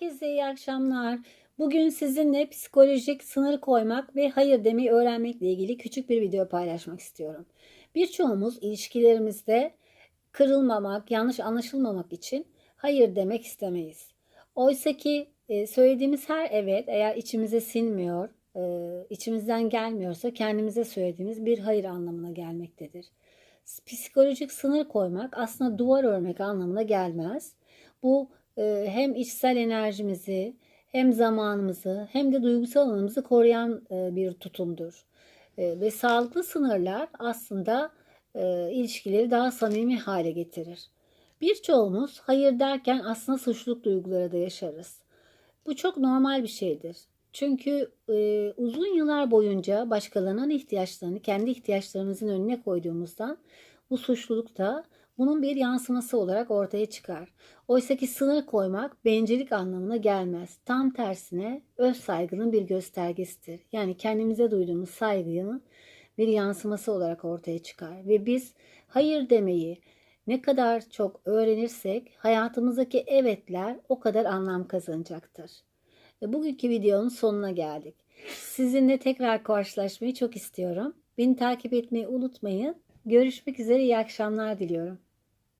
Herkese iyi akşamlar. Bugün sizinle psikolojik sınır koymak ve hayır demeyi öğrenmekle ilgili küçük bir video paylaşmak istiyorum. Birçoğumuz ilişkilerimizde kırılmamak, yanlış anlaşılmamak için hayır demek istemeyiz. Oysa ki e, söylediğimiz her evet eğer içimize sinmiyor, e, içimizden gelmiyorsa kendimize söylediğimiz bir hayır anlamına gelmektedir. Psikolojik sınır koymak aslında duvar örmek anlamına gelmez. Bu hem içsel enerjimizi hem zamanımızı hem de duygusal alanımızı koruyan e, bir tutumdur. E, ve sağlıklı sınırlar aslında e, ilişkileri daha samimi hale getirir. Birçoğumuz hayır derken aslında suçluluk duyguları da yaşarız. Bu çok normal bir şeydir. Çünkü e, uzun yıllar boyunca başkalarının ihtiyaçlarını kendi ihtiyaçlarımızın önüne koyduğumuzdan bu suçluluk da bunun bir yansıması olarak ortaya çıkar. Oysa ki sınır koymak bencillik anlamına gelmez. Tam tersine öz saygının bir göstergesidir. Yani kendimize duyduğumuz saygının bir yansıması olarak ortaya çıkar. Ve biz hayır demeyi ne kadar çok öğrenirsek hayatımızdaki evetler o kadar anlam kazanacaktır. Ve bugünkü videonun sonuna geldik. Sizinle tekrar karşılaşmayı çok istiyorum. Beni takip etmeyi unutmayın. Görüşmek üzere iyi akşamlar diliyorum.